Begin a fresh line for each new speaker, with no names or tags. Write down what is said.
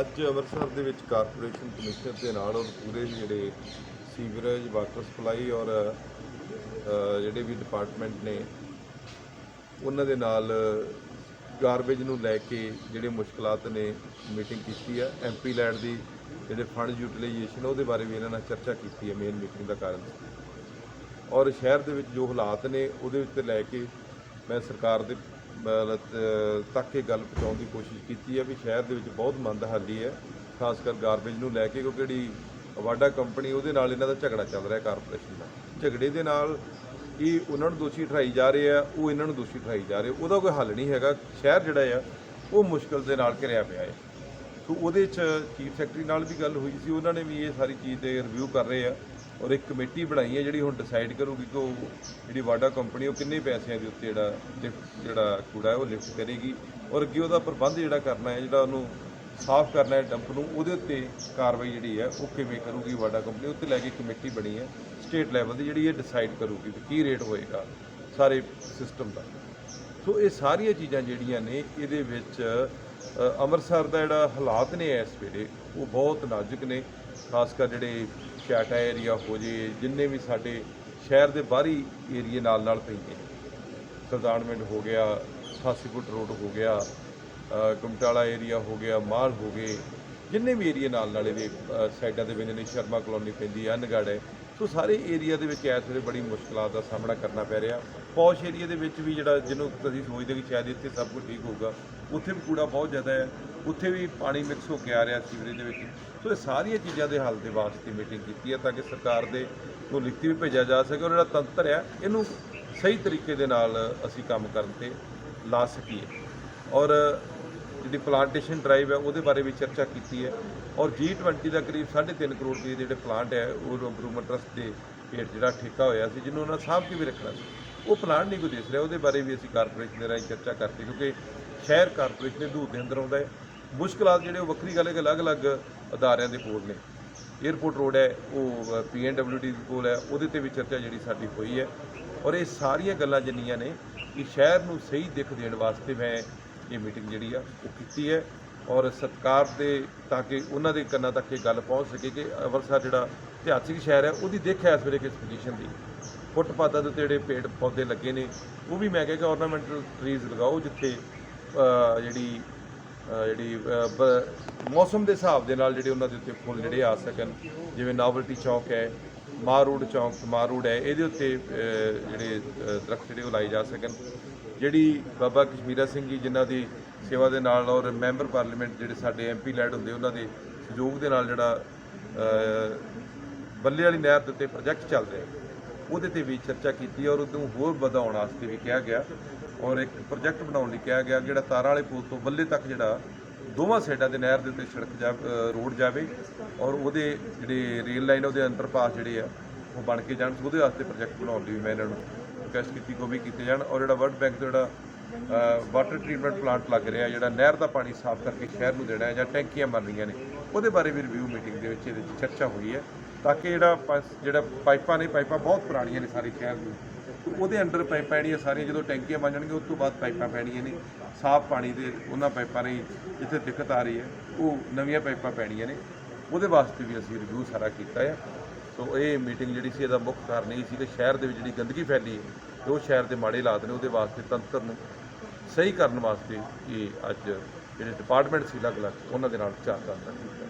ਅੱਜ ਅੰਮ੍ਰਿਤਸਰ ਦੇ ਵਿੱਚ ਕਾਰਪੋਰੇਸ਼ਨ ਕਮਿਸ਼ਨਰ ਦੇ ਨਾਲ ਔਰ ਪੂਰੇ ਜਿਹੜੇ ਸੀਵਰੇਜ, ਵਾਟਰ ਸਪਲਾਈ ਔਰ ਜਿਹੜੇ ਵੀ ਡਿਪਾਰਟਮੈਂਟ ਨੇ, ਉਹਨਾਂ ਦੇ ਨਾਲ ਗਾਰਬੇਜ ਨੂੰ ਲੈ ਕੇ ਜਿਹੜੇ ਮੁਸ਼ਕਲਾਤ ਨੇ ਮੀਟਿੰਗ ਕੀਤੀ ਹੈ ਐਮਪੀ ਲੈਡ ਦੀ ਜਿਹੜੇ ਫੰਡ ਯੂਟਿਲਾਈਜੇਸ਼ਨ ਉਹਦੇ ਬਾਰੇ ਵੀ ਇਹਨਾਂ ਨਾਲ ਚਰਚਾ ਕੀਤੀ ਹੈ ਮੇਨ ਮੀਟਿੰਗ ਦਾ ਕਾਰਨ। ਔਰ ਸ਼ਹਿਰ ਦੇ ਵਿੱਚ ਜੋ ਹਾਲਾਤ ਨੇ, ਉਹਦੇ ਉੱਤੇ ਲੈ ਕੇ ਮੈਂ ਸਰਕਾਰ ਦੇ ਤੱਕ ਇਹ ਗੱਲ ਪਹੁੰਚਾਉਣ ਦੀ ਕੋਸ਼ਿਸ਼ ਕੀਤੀ ਹੈ ਵੀ ਸ਼ਹਿਰ ਦੇ ਵਿੱਚ ਬਹੁਤ ਮੰਦਹਾਲੀ ਹੈ, ਖਾਸ ਕਰ ਗਾਰਬੇਜ ਨੂੰ ਲੈ ਕੇ, ਕਿਉਂਕਿ ਜਿਹੜੀ ਅਵਾਡਾ ਕੰਪਨੀ ਉਹਦੇ ਨਾਲ ਇਹਨਾਂ ਦਾ ਝਗੜਾ ਚੱਲ ਰਿਹਾ ਕਾਰਪੋਰੇਸ਼ਨ ਦਾ। ਝਗੜੇ ਦੇ ਨਾਲ ਇਹ ਉਹਨਾਂ ਨੂੰ ਦੋਸ਼ੀ ਠਹਿਰਾਈ ਜਾ ਰਹੇ ਆ, ਉਹ ਇਹਨਾਂ ਨੂੰ ਦੋਸ਼ੀ ਠਹਿਰਾਈ ਜਾ ਰਹੇ ਉਹਦਾ ਕੋਈ ਹੱਲ ਨਹੀਂ ਹੈਗਾ। ਸ਼ਹਿਰ ਜਿਹੜਾ ਆ, ਉਹ ਮੁਸ਼ਕਲ ਦੇ ਨਾਲ ਘਿਰਿਆ ਪਿਆ ਹੈ ਸੋ ਉਹਦੇ 'ਚ ਚੀਫ ਸੈਕਟਰੀ ਨਾਲ ਵੀ ਗੱਲ ਹੋਈ ਸੀ। ਉਹਨਾਂ ਨੇ ਵੀ ਇਹ ਸਾਰੀ ਚੀਜ਼ ਦੇ ਰਿਵਿਊ ਕਰ ਰਹੇ ਆ। ਔਰ ਇੱਕ ਕਮੇਟੀ ਬਣਾਈ ਹੈ ਜਿਹੜੀ ਹੁਣ ਡਿਸਾਈਡ ਕਰੂਗੀ ਕਿ ਉਹ ਜਿਹੜੀ ਵਾਡਾ ਕੰਪਨੀ ਉਹ ਕਿੰਨੇ ਪੈਸਿਆਂ ਦੇ ਉੱਤੇ ਜਿਹੜਾ ਲਿਫਟ, ਜਿਹੜਾ ਕੂੜਾ ਹੈ, ਉਹ ਲਿਫਟ ਕਰੇਗੀ ਔਰ ਅੱਗੇ ਉਹਦਾ ਪ੍ਰਬੰਧ ਜਿਹੜਾ ਕਰਨਾ ਹੈ, ਜਿਹੜਾ ਉਹਨੂੰ ਸਾਫ਼ ਕਰਨਾ ਹੈ ਡੰਪ ਨੂੰ, ਉਹਦੇ ਉੱਤੇ ਕਾਰਵਾਈ ਜਿਹੜੀ ਹੈ, ਉਹ ਕਿਵੇਂ ਕਰੂਗੀ ਵਾਡਾ ਕੰਪਨੀ ਉੱਤੇ ਲੈ ਕੇ ਕਮੇਟੀ ਬਣੀ ਹੈ ਸਟੇਟ ਲੈਵਲ ਦੀ ਜਿਹੜੀ ਇਹ ਡਿਸਾਈਡ ਕਰੂਗੀ ਕਿ ਕੀ ਰੇਟ ਹੋਏਗਾ ਸਾਰੇ ਸਿਸਟਮ ਦਾ। ਸੋ ਇਹ ਸਾਰੀਆਂ ਚੀਜ਼ਾਂ ਜਿਹੜੀਆਂ ਨੇ, ਇਹਦੇ ਵਿੱਚ ਅੰਮ੍ਰਿਤਸਰ ਦਾ ਜਿਹੜਾ ਹਾਲਾਤ ਨੇ ਇਸ ਵੇਲੇ, ਉਹ ਬਹੁਤ ਨਾਜ਼ੁਕ ਨੇ, ਖਾਸ ਕਰ ਜਿਹੜੇ ਛਾਟਾ ਏਰੀਆ ਹੋ ਜੇ, ਜਿੰਨੇ ਵੀ ਸਾਡੇ ਸ਼ਹਿਰ ਦੇ ਬਾਹਰੀ ਏਰੀਏ ਨਾਲ ਨਾਲ ਪੈਂਦੇ ਨੇ। ਸਰਦਾਨਮਿੰਟ ਹੋ ਗਿਆ 88 ਫੁੱਟ ਰੋਡ ਹੋ ਗਿਆ ਕਮਟਾਲਾ ਏਰੀਆ ਹੋ ਗਿਆ, ਮਾਲ ਹੋ ਗਏ, ਜਿੰਨੇ ਵੀ ਏਰੀਏ ਨਾਲ ਨਾਲ ਇਹਦੇ ਸਾਈਡਾਂ ਦੇ ਪੈਂਦੇ ਨੇ, ਸ਼ਰਮਾ ਕਲੋਨੀ ਪੈਂਦੀ ਹੈ ਅਨਗੜ ਹੈ ਸੋ ਸਾਰੇ ਏਰੀਆ ਦੇ ਵਿੱਚ ਇਸ ਵੇਲੇ ਬੜੀ ਮੁਸ਼ਕਲਾਂ ਦਾ ਸਾਹਮਣਾ ਕਰਨਾ ਪੈ ਰਿਹਾ। ਪੌਸ਼ ਏਰੀਆ ਦੇ ਵਿੱਚ ਵੀ ਜਿਹੜਾ ਜਿਹਨੂੰ ਅਸੀਂ ਸੋਚਦੇ ਕਿ ਸ਼ਾਇਦ ਇੱਥੇ ਸਭ ਕੁਝ ਠੀਕ ਹੋਊਗਾ, ਉੱਥੇ ਵੀ ਕੂੜਾ ਬਹੁਤ ਜ਼ਿਆਦਾ ਹੈ, ਉੱਥੇ ਵੀ ਪਾਣੀ ਮਿਕਸ ਹੋ ਕੇ ਆ ਰਿਹਾ ਸੀਵਰੇਜ ਦੇ ਵਿੱਚ। ਸੋ ਇਹ ਸਾਰੀਆਂ ਚੀਜ਼ਾਂ ਦੇ ਹੱਲ ਦੇ ਵਾਸਤੇ ਮੀਟਿੰਗ ਕੀਤੀ ਹੈ ਤਾਂ ਕਿ ਸਰਕਾਰ ਦੇ ਨੂੰ ਲਿਖਤੀ ਵੀ ਭੇਜਿਆ ਜਾ ਸਕੇ ਔਰ ਜਿਹੜਾ ਤੰਤਰ ਹੈ, ਇਹਨੂੰ ਸਹੀ ਤਰੀਕੇ ਦੇ ਨਾਲ ਅਸੀਂ ਕੰਮ ਕਰਨ ਤੇ ਲਾ ਸਕੀਏ। ਔਰ ਜਿਹੜੀ ਪਲਾਂਟੇਸ਼ਨ ਡਰਾਈਵ ਹੈ, ਉਹਦੇ ਬਾਰੇ ਵੀ ਚਰਚਾ ਕੀਤੀ ਹੈ। ਔਰ G20 ਦਾ ਕਰੀਬ 3.5 ਕਰੋੜ ਦੇ ਜਿਹੜੇ ਪਲਾਂਟ ਹੈ, ਉਹ ਇੰਪਰੂਵਮੈਂਟ ਟਰਸਟ ਦੇ ਹੇਠ ਜਿਹੜਾ ਠੇਕਾ ਹੋਇਆ ਸੀ, ਜਿਹਨੂੰ ਉਹਨਾਂ ਸਾਂਭ ਕੇ ਵੀ ਰੱਖਣਾ ਸੀ। ਉਹ ਪਲਾਂਟ ਨਹੀਂ ਕੋਈ ਦਿਸ ਰਿਹਾ, ਉਹਦੇ ਬਾਰੇ ਵੀ ਅਸੀਂ ਕਾਰਪੋਰੇਸ਼ਨ ਦੇ ਰਾਹੀਂ ਚਰਚਾ ਕਰਤੀ ਕਿਉਂਕਿ ਸ਼ਹਿਰ ਕਾਰਪੋਰੇਸ਼ਨ ਦੇ ਦੂਰ ਦੇ ਅੰਦਰ ਆਉਂਦਾ ਹੈ। ਮੁਸ਼ਕਲਾਂ ਜਿਹੜੇ, ਉਹ ਵੱਖਰੀ ਗੱਲ ਹੈ ਕਿ ਅਲੱਗ-ਅਲੱਗ ਅਦਾਰਿਆਂ ਦੇ ਕੋਲ ਨੇ। 에ਅਰਪੋਰਟ ਰੋਡ ਹੈ, ਉਹ ਪੀਐਨਡਬਲਯੂਡੀ ਦੇ ਕੋਲ ਹੈ, ਉਹਦੇ ਤੇ ਵੀ ਚਰਚਾ ਜਿਹੜੀ ਸਾਡੀ ਹੋਈ ਹੈ। ਔਰ ਇਹ ਸਾਰੀਆਂ ਗੱਲਾਂ ਜਿੰਨੀਆਂ ਨੇ, ਕਿ ਸ਼ਹਿਰ ਨੂੰ ਸਹੀ ਦਿੱਖ ਦੇਣ ਵਾਸਤੇ ਮੈਂ ਇਹ ਮੀਟਿੰਗ ਜਿਹੜੀ ਆ, ਉਹ ਕੀਤੀ ਹੈ ਔਰ ਸਤਕਾਰ ਦੇ ਤਾਂ ਕਿ ਉਹਨਾਂ ਦੇ ਕੰਨਾਂ ਤੱਕ ਇਹ ਗੱਲ ਪਹੁੰਚ ਸਕੇ ਕਿ ਅੰਮ੍ਰਿਤਸਰ ਜਿਹੜਾ ਇਤਿਹਾਸਿਕ ਸ਼ਹਿਰ ਹੈ, ਉਹਦੀ ਦਿੱਖ ਹੈ ਇਸ ਵੇਲੇ ਕਿਸ ਪੋਜੀਸ਼ਨ ਦੀ। ਫੁੱਟਪਾਥਾਂ ਦੇ ਉੱਤੇ ਜਿਹੜੇ ਪੇੜ ਪੌਦੇ ਲੱਗੇ ਨੇ, ਉਹ ਵੀ ਮੈਂ ਕਿਹਾ ਕਿ ornamental ਟਰੀਜ਼ ਲਗਾਓ, ਜਿੱਥੇ ਜਿਹੜੀ ਜਿਹੜੀ ਮੌਸਮ ਦੇ ਹਿਸਾਬ ਦੇ ਨਾਲ ਜਿਹੜੇ ਉਹਨਾਂ ਦੇ ਉੱਤੇ ਫੁੱਲ ਜਿਹੜੇ ਆ ਸਕਣ, ਜਿਵੇਂ ਨਾਵਲਟੀ ਚੌਕ ਹੈ ਮਾਰ ਰੋਡ ਚੌਂਕ ਮਾਰ ਰੋਡ ਹੈ ਇਹਦੇ ਉੱਤੇ ਜਿਹੜੇ ਅਹ, ਦਰਖਤ ਜਿਹੜੇ ਉਹ ਲਾਏ ਜਾ ਸਕਣ। ਜਿਹੜੀ ਬਾਬਾ ਕਸ਼ਮੀਰਾ ਸਿੰਘ ਜੀ ਜਿਨ੍ਹਾਂ ਦੀ ਸੇਵਾ ਦੇ ਨਾਲ ਔਰ ਮੈਂਬਰ ਪਾਰਲੀਮੈਂਟ ਜਿਹੜੇ ਸਾਡੇ ਐਮਪੀ ਲੈਡ ਹੁੰਦੇ ਉਹਨਾਂ ਦੇ ਸਹਿਯੋਗ ਦੇ ਨਾਲ ਜਿਹੜਾ ਬੱਲੇ ਵਾਲੀ ਨਹਿਰ ਦੇ ਉੱਤੇ ਪ੍ਰੋਜੈਕਟ ਚੱਲ ਰਿਹਾ ਉਹਦੇ ਤੇ ਵੀ ਚਰਚਾ ਕੀਤੀ ਔਰ ਉਹਨੂੰ ਹੋਰ ਵਧਾਉਣ ਵਾਸਤੇ ਵੀ ਕਿਹਾ ਗਿਆ। ਔਰ ਇੱਕ ਪ੍ਰੋਜੈਕਟ ਬਣਾਉਣ ਲਈ ਕਿਹਾ ਗਿਆ ਜਿਹੜਾ ਤਾਰਾਂ ਵਾਲੇ ਪੁਲ ਤੋਂ ਬੱਲੇ ਤੱਕ ਜਿਹੜਾ ਦੋਵਾਂ ਸਾਈਡਾਂ ਦੇ ਨਹਿਰ ਦੇ ਉੱਤੇ ਸੜਕ ਜਾ ਰੋਡ ਜਾਵੇ ਔਰ ਉਹਦੇ ਜਿਹੜੇ ਰੇਲ ਲਾਈਨ ਉਹਦੇ ਅੰਡਰਪਾਸ ਜਿਹੜੇ ਆ, ਉਹ ਬਣ ਕੇ ਜਾਣ। ਉਹਦੇ ਵਾਸਤੇ ਪ੍ਰੋਜੈਕਟ ਬਣਾਉਣ ਲਈ ਵੀ ਮੈਂ ਇਹਨਾਂ ਨੂੰ ਰਿਕਵੈਸਟ ਕੀਤੀ ਕੋ ਵੀ ਕੀਤੇ ਜਾਣ। ਔਰ ਜਿਹੜਾ ਵਰਲਡ ਬੈਂਕ ਦਾ ਜਿਹੜਾ ਵਾਟਰ ਟ੍ਰੀਟਮੈਂਟ ਪਲਾਂਟ ਲੱਗ ਰਿਹਾ, ਜਿਹੜਾ ਨਹਿਰ ਦਾ ਪਾਣੀ ਸਾਫ਼ ਕਰਕੇ ਸ਼ਹਿਰ ਨੂੰ ਦੇਣਾ ਹੈ ਜਾਂ ਟੈਂਕੀਆਂ ਬਣ ਰਹੀਆਂ ਨੇ, ਉਹਦੇ ਬਾਰੇ ਵੀ ਰਿਵਿਊ ਮੀਟਿੰਗ ਦੇ ਵਿੱਚ ਇਹਦੇ 'ਚ ਚਰਚਾ ਹੋਈ ਹੈ, ਤਾਂ ਕਿ ਜਿਹੜਾ ਪਸ- ਜਿਹੜਾ ਪਾਈਪਾਂ ਨੇ, ਪਾਈਪਾਂ ਬਹੁਤ ਪੁਰਾਣੀਆਂ ਨੇ ਸਾਰੇ ਸ਼ਹਿਰ ਨੂੰ। ਉਹਦੇ ਅੰਡਰ ਪਾਈਪਾਂ ਜਿਹੜੀਆਂ ਸਾਰੀਆਂ, ਜਦੋਂ ਟੈਂਕੀਆਂ ਬਣ ਜਾਣਗੀਆਂ, ਉਸ ਤੋਂ ਬਾਅਦ ਪਾਈਪਾਂ ਪੈਣੀਆਂ ਨੇ। ਸਾਫ਼ ਪਾਣੀ ਦੇ, ਉਹਨਾਂ ਪਾਈਪਾਂ ਰਾਹੀਂ ਜਿੱਥੇ ਦਿੱਕਤ ਆ ਰਹੀ ਹੈ, ਉਹ ਨਵੀਆਂ ਪਾਈਪਾਂ ਪੈਣੀਆਂ ਨੇ। ਉਹਦੇ ਵਾਸਤੇ ਵੀ ਅਸੀਂ ਰਿਵਿਊ ਸਾਰਾ ਕੀਤਾ ਹੈ ਸੋ ਇਹ ਮੀਟਿੰਗ ਜਿਹੜੀ ਸੀ, ਇਹਦਾ ਮੁੱਖ ਕਾਰਨ ਇਹ ਸੀ ਕਿ ਸ਼ਹਿਰ ਦੇ ਵਿੱਚ ਜਿਹੜੀ ਗੰਦਗੀ ਫੈਲੀ ਹੈ, ਤੇ ਉਹ ਸ਼ਹਿਰ ਦੇ ਮਾੜੇ ਹਾਲਾਤ ਨੇ, ਉਹਦੇ ਵਾਸਤੇ ਤੰਤਰ ਨੂੰ ਸਹੀ ਕਰਨ ਵਾਸਤੇ ਇਹ ਅੱਜ ਜਿਹੜੇ ਡਿਪਾਰਟਮੈਂਟ ਸੀ ਅਲੱਗ-ਅਲੱਗ, ਉਹਨਾਂ ਦੇ ਨਾਲ ਵਿਚਾਰ ਕਰਨਾ ਕੀਤਾ।